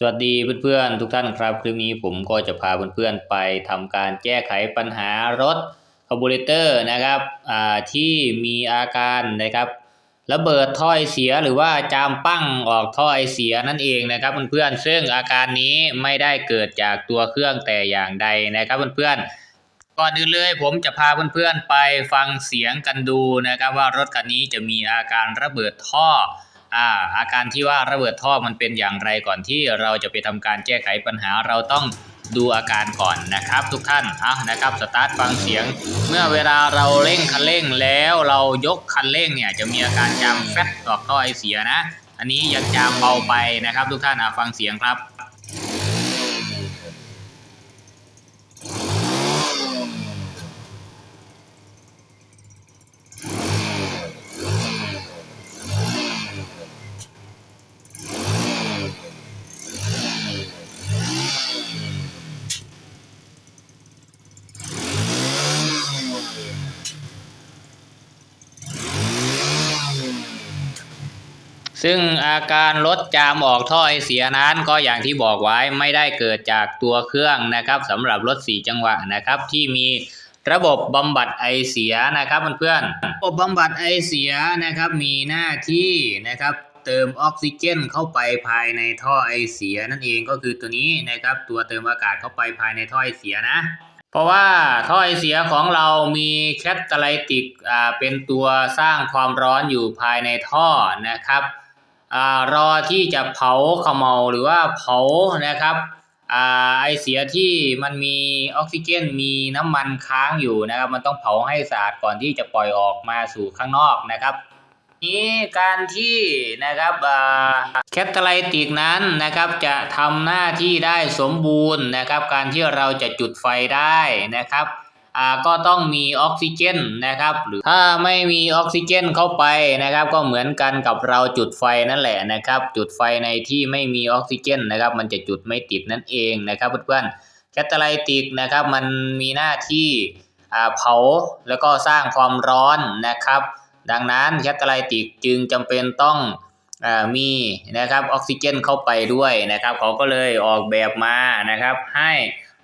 สวัสดีเพื่อนๆทุกท่านครับ คลิปนี้ผมก็จะพาเพื่อนๆไปทำการแก้ไขปัญหารถคาร์บูเรเตอร์นะครับที่มีอาการนะครับระเบิดท่อไอเสียหรือว่าจามปั้งออกท่อไอเสียนั่นเองนะครับเพื่อนๆซึ่งอาการนี้ไม่ได้เกิดจากตัวเครื่องแต่อย่างใดนะครับเพื่อนๆก่อนอื่นเลยผมจะพาเพื่อนๆไปฟังเสียงกันดูนะครับว่ารถคันนี้จะมีอาการระเบิดท่อ อ่าอาการที่ว่าระเบิดท่อมันเป็นอย่างไรก่อนที่เราจะไปทำการแก้ไขปัญหาเราต้องดูอาการก่อนนะครับ ทุกท่านอะนะครับสตาร์ทฟังเสียง เมื่อเวลาเราเร่งคันเร่งแล้วเรายกคันเร่งเนี่ยจะมีอาการจามแฟตออกท่อไอเสียนะ อันนี้ยังจามเบาไปนะครับ ทุกท่านอะฟังเสียงครับ ซึ่งอาการรถจามออกท่อไอเสียนั้นก็อย่างที่บอกไว้ไม่ได้เกิดจากตัวเครื่องนะครับสำหรับรถ4จังหวะนะครับที่มีระบบบำบัดไอเสียนะครับเพื่อนๆระบบบำบัดไอเสียนะครับมีหน้าที่นะครับเติมออกซิเจนเข้าไปภายในท่อไอเสียนั่นเองก็คือตัวนี้นะครับตัวเติมอากาศเข้าไปภายในท่อไอเสียนะ เพราะว่าท่อไอเสียของเรามีแคตตาไลติกอ่าเป็นตัวสร้างความร้อนอยู่ภายในท่อนะครับ รอที่จะเผาขมเมาหรือว่าเผานะครับอ่าไอเสียที่มันมีออกซิเจนมีน้ำมันค้างอยู่นะครับ มันต้องเผาให้สะอาดก่อนที่จะปล่อยออกมาสู่ข้างนอกนะครับนี้การที่นะครับแคตไลติกนั้นนะครับจะทำหน้าที่ได้สมบูรณ์นะครับ การที่เราจะจุดไฟได้นะครับ อ่าก็ต้องมีออกซิเจนนะครับ หรือถ้าไม่มีออกซิเจนเข้าไปนะครับ ก็เหมือนกันกับเราจุดไฟนั่นแหละนะครับ จุดไฟในที่ไม่มีออกซิเจนนะครับ มันจะจุดไม่ติดนั่นเองนะครับเพื่อนๆแคตาไลติกนะครับ มันมีหน้าที่เผาแล้วก็สร้างความร้อนนะครับ ดังนั้นแคตาไลติกจึงจำเป็นต้อง มีนะครับออกซิเจนเข้าไปด้วยนะครับ เขาก็เลยออกแบบมานะครับ ให้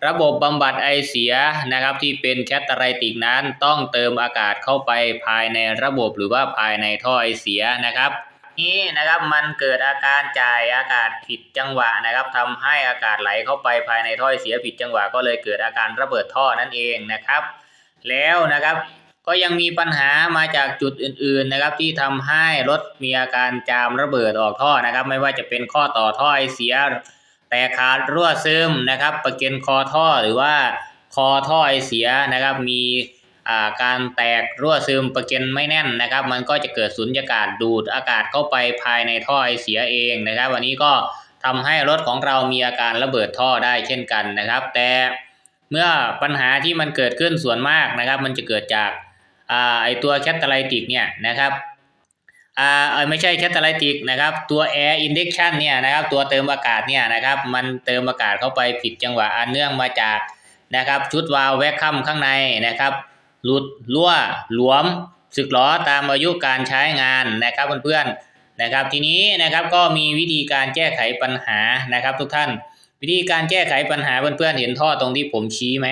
ระบบบำบัดไอเสียนะครับที่เป็นแคตาไลติกนั้นต้องเติมอากาศเข้าไปภายในระบบหรือว่าภายในท่อไอเสียนะครับนี้นะครับมันเกิดอาการจ่ายอากาศผิดจังหวะนะครับทำให้อากาศไหลเข้าไปภายในท่อไอเสียผิดจังหวะก็เลยเกิดอาการระเบิดท่อนั่นเองนะครับ แล้วนะครับ ก็ยังมีปัญหามาจากจุดอื่นๆนะครับ ที่ทำให้รถมีอาการจามระเบิดออกท่อนะครับ ไม่ว่าจะเป็นข้อต่อท่อไอเสีย แตกขาดรั่วซึมนะครับ ประเก็นคอท่อหรือว่าคอท่อไอเสียนะครับ มีาการแตกรั่วซึมประเก็นไม่แน่นนะครับ มันก็จะเกิดสุญญากาศดูดอากาศเข้าไปภายในท่อไอเสียเองนะครับ วันนี้ก็ทำให้รถของเรามีอาการระเบิดท่อได้เช่นกันนะครับ แต่เมื่อปัญหาที่มันเกิดขึ้นส่วนมากนะครับ มันจะเกิดจาก ไอตัวแคตตาไลติกเนี่ยนะครับอ่าไม่ใช่แคตตาไลติกนะครับตัว air induction เนี่ยนะครับตัวเติมอากาศเนี่ยนะครับมันเติมอากาศเข้าไปผิดจังหวะอันเนื่องมาจากนะครับชุดวาล์วแวคคัมข้างในนะครับหลุดรั่วหลวมสึกหรอตามอายุการใช้งานนะครับเพื่อนๆนะครับทีนี้นะครับก็มีวิธีการแก้ไขปัญหานะครับทุกท่าน วิธีการแก้ไขปัญหาเพื่อนๆเห็นท่อตรงที่ผมชี้ไหม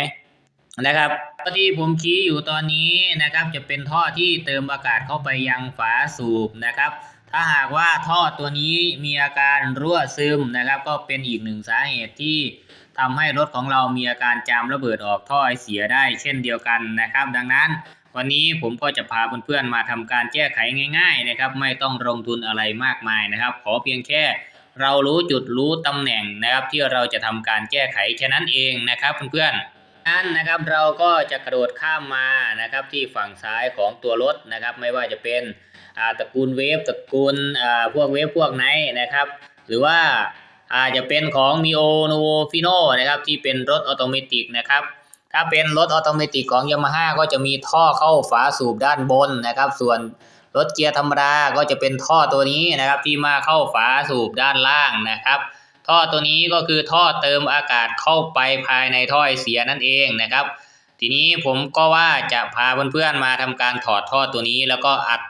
นะครับที่ผมชี้อยู่ตอนนี้นะครับจะเป็นท่อที่เติมอากาศเข้าไปยังฝาสูบนะครับ ถ้าหากว่าท่อตัวนี้มีอาการรั่วซึมนะครับ ก็เป็นอีกหนึ่งสาเหตุที่ทำให้รถของเรามีอาการจามระเบิดออกท่อไอเสียได้เช่นเดียวกันนะครับ ดังนั้น วันนี้ผมก็จะพาเพื่อนๆมาทำการแก้ไขง่าย ๆ นะครับ ไม่ต้องลงทุนอะไรมากมายนะครับ ขอเพียงแค่เรารู้จุดรู้ตำแหน่งนะครับ ที่เราจะทำการแก้ไขแค่นั้นเองนะครับเพื่อนๆ นั้นนะครับเราก็จะกระโดดข้ามมานะครับที่ฝั่งซ้ายของตัวรถนะครับไม่ว่าจะเป็นตระกูลเวฟตระกูลพวกเวฟพวกไหนนะครับ หรือว่าอาจจะเป็นของ Mio n o v o Fino นะครับที่เป็นรถออโตเมติกนะครับถ้าเป็นรถออโตเมติกของ Yamaha ก็จะมีท่อเข้าฝาสูบด้านบนนะครับ ส่วนรถเกียร์ธรรมดาก็จะเป็นท่อตัวนี้นะครับที่มาเข้าฝาสูบด้านล่างนะครับ ท่อตัวนี้ก็คือท่อเติมอากาศเข้าไปภายในท่อไอเสียนั่นเองนะครับ ทีนี้ผมก็ว่าจะพาเพื่อนๆมาทำการถอดท่อตัวนี้แล้วก็อัด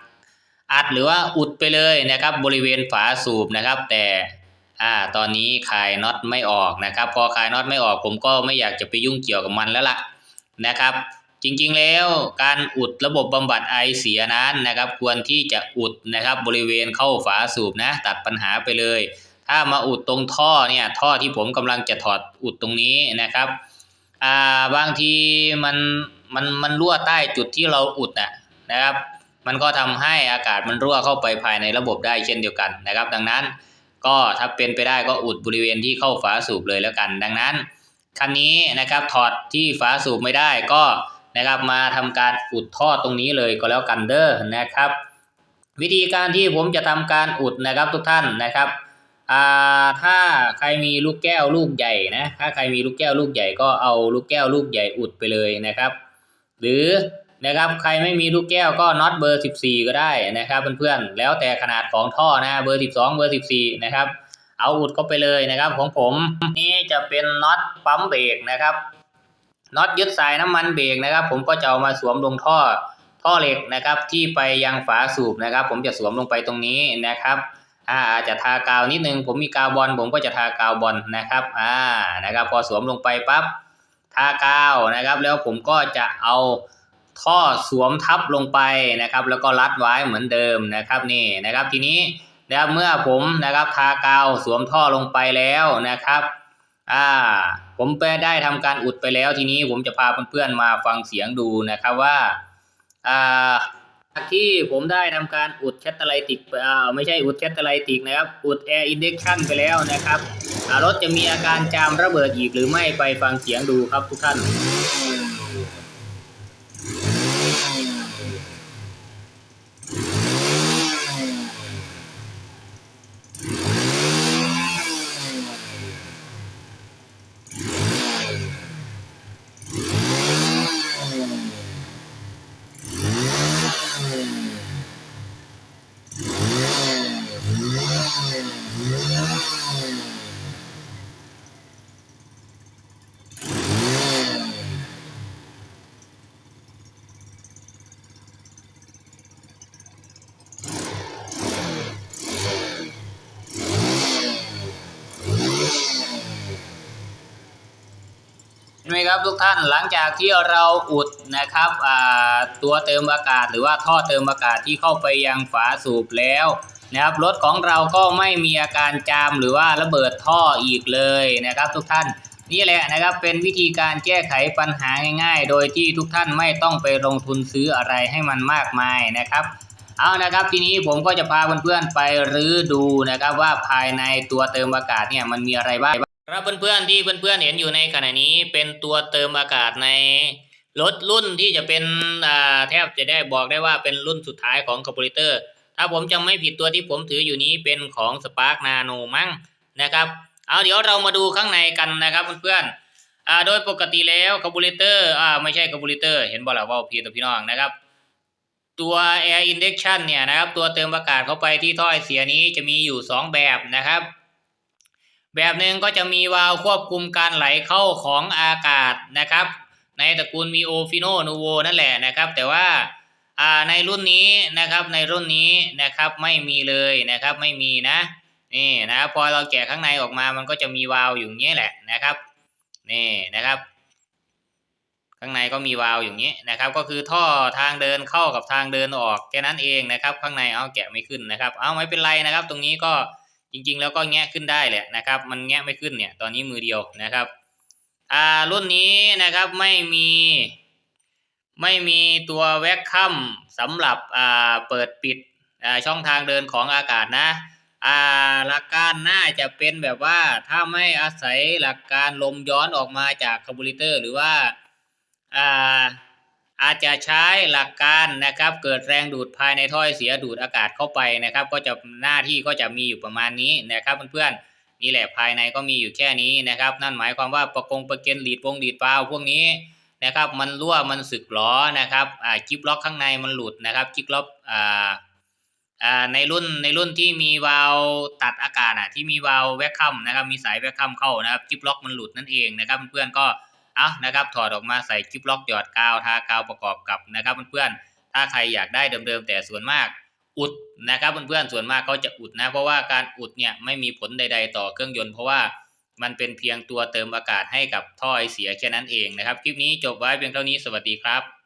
อัดหรือว่าอุดไปเลยนะครับ บริเวณฝาสูบนะครับ แต่อ่าตอนนี้คลายน็อตไม่ออกนะครับ พอคลายน็อตไม่ออกผมก็ไม่อยากจะไปยุ่งเกี่ยวกับมันแล้วล่ะนะครับ จริงๆแล้วการอุดระบบบำบัดไอเสียนั้นนะครับ ควรที่จะอุดนะครับ บริเวณเข้าฝาสูบนะ ตัดปัญหาไปเลย ถ้ามาอุดตรงท่อเนี่ยท่อที่ผมกำลังจะถอดอุดตรงนี้นะครับอ่าบางทีมันมันมันรั่วใต้จุดที่เราอุดน่ะนะครับ มันก็ทำให้อากาศมันรั่วเข้าไปภายในระบบได้เช่นเดียวกันนะครับ ดังนั้นก็ถ้าเป็นไปได้ก็อุดบริเวณที่เข้าฝาสูบเลยแล้วกัน ดังนั้นคันนี้นะครับถอดที่ฝาสูบไม่ได้ก็นะครับมาทำการอุดท่อตรงนี้เลยก็แล้วกันเด้อนะครับ วิธีการที่ผมจะทำการอุดนะครับทุกท่านนะครับ อ่าถ้าใครมีลูกแก้วลูกใหญ่นะถ้าใครมีลูกแก้วลูกใหญ่ก็เอาลูกแก้วลูกใหญ่อุดไปเลยนะครับ หรือนะครับใครไม่มีลูกแก้วก็น็อตเบอร์ 14 ก็ได้นะครับเพื่อนๆแล้วแต่ขนาดของท่อนะเบอร์ 12 เบอร์ 14 นะครับ เอาอุดเข้าไปเลยนะครับ ของผมนี่จะเป็นน็อตปั๊มเบรกนะครับน็อตยึดสายน้ำมันเบรกนะครับ ผมก็จะเอามาสวมลงท่อท่อเหล็กนะครับ ที่ไปยังฝาสูบนะครับ ผมจะสวมลงไปตรงนี้นะครับ อ่าจจะทากาวนิดนึง ผมมีกาวบอลผมก็จะทากาวบอลนะครับอ่านะครับ พอสวมลงไปปั๊บทากาวนะครับ แล้วผมก็จะเอาท่อสวมทับลงไปนะครับ แล้วก็รัดไว้เหมือนเดิมนะครับนี่นะครับ ทีนี้นะครับเมื่อผมนะครับทากาวสวมท่อลงไปแล้วนะครับอ่าผมไปได้ทำการอุดไปแล้วทีนี้ผมจะพาเพื่อนๆมาฟังเสียงดูนะครับว่าอ่า ที่ผมได้ทำการอุดแคตตาไลติกไปอ่าไม่ใช่อุดแคตตาไลติกนะครับ อุดแอร์อินเด็กชันไปแล้วนะครับรถจะมีอาการจามระเบิดอีกหรือไม่ไปฟังเสียงดูครับทุกท่าน เห็นไหมครับทุกท่านหลังจากที่เราอุดนะครับตัวเติมอากาศ หรือว่าท่อเติมอากาศที่เข้าไปยังฝาสูบแล้วนะครับรถของเราก็ไม่มีอาการจามหรือว่าระเบิดท่ออีกเลยนะครับ ทุกท่านนี่แหละนะครับเป็นวิธีการแก้ไขปัญหาง่าย ๆ โดยที่ทุกท่านไม่ต้องไปลงทุนซื้ออะไรให้มันมากมายนะครับเอานะครับทีนี้ผมก็จะพาเพื่อนๆไปรื้อดูนะครับว่าภายในตัวเติมอากาศเนี่ยมันมีอะไรบ้าง ครับเพื่อนๆที่เพื่อนๆเห็นอยู่ในขณะนี้เป็นตัวเติมอากาศในรถรุ่นที่จะเป็นอ่าแทบจะได้บอกได้ว่าเป็นรุ่นสุดท้ายของคาร์บูเรเตอร์ ถ้าผมจำไม่ผิดตัวที่ผมถืออยู่นี้เป็นของ Spark Nano มั้งนะครับ เอาเดี๋ยวเรามาดูข้างในกันนะครับเพื่อนๆอ่าโดยปกติแล้วคาร์บูเรเตอร์อ่าไม่ใช่คาร์บูเรเตอร์เห็นบ่ล่ะว่าพี่ตัวพี่น้องนะครับ ตัว Air Injection เนี่ยนะครับตัวเติมอากาศเข้าไปที่ท่อไอเสียนี้จะมีอยู่ 2 แบบนะครับ แบบหนึ่งก็จะมีวาล์วควบคุมการไหลเข้าของอากาศนะครับ ในตระกูลมีโอฟิโนนูโวนั่นแหละนะครับ แต่ว่าในรุ่นนี้นะครับในรุ่นนี้นะครับไม่มีเลยนะครับไม่มีนะนี่นะครับพอเราแกะข้างในออกมามันก็จะมีวาล์วอยู่อย่างนี้แหละนะครับนี่นะครับ ข้างในก็มีวาล์วอย่างนี้นะครับ ก็คือท่อทางเดินเข้ากับทางเดินออกแค่นั้นเองนะครับ ข้างในเอาแกะไม่ขึ้นนะครับ เอาไม่เป็นไรนะครับ ตรงนี้ก็ จริงๆ แล้วก็แงะขึ้นได้แหละนะครับ มันแงะไม่ขึ้นเนี่ยตอนนี้มือเดียวนะครับอ่ารุ่นนี้นะครับไม่มีไม่มีตัวแวกคัมสำหรับอ่าเปิดปิดอ่าช่องทางเดินของอากาศนะอ่าหลักการน่าจะเป็นแบบว่าถ้าไม่อาศัยหลักการลมย้อนออกมาจากคาร์บูเรเตอร์ หรือว่าอ่า อาจจะใช้หลักการนะครับ เกิดแรงดูดภายในถ้อยเสียดูดอากาศเข้าไปนะครับ ก็จะหน้าที่ก็จะมีอยู่ประมาณนี้นะครับเพื่อนๆนี่แหละภายในก็มีอยู่แค่นี้นะครับ นั่นหมายความว่าประกงประเก็นหลีดวงหลีดวาล์วพวกนี้นะครับ มันรั่วมันสึกหรอนะครับอ่าจิ๊บล็อกข้างในมันหลุดนะครับจิ๊บล็อกอ่าอ่าในรุ่นในรุ่นที่มีวาล์วตัดอากาศอะที่มีวาล์วแวคคัมนะครับมีสายแวคคัมเข้านะครับจิ๊บล็อกมันหลุดนั่นเองนะครับเพื่อนๆก็ เอานะครับถอดออกมาใส่จิ๊บล็อกหยอดกาวทากาวประกอบกับนะครับเพื่อนๆถ้าใครอยากได้เดิมๆแต่ส่วนมากอุดนะครับเพื่อนๆส่วนมากเขาจะอุดนะ เพราะว่าการอุดเนี่ยไม่มีผลใด ๆ ต่อเครื่องยนต์เพราะว่ามันเป็นเพียงตัวเติมอากาศให้กับท่อไอเสียแค่นั้นเองนะครับ คลิปนี้จบไว้เพียงเท่านี้สวัสดีครับ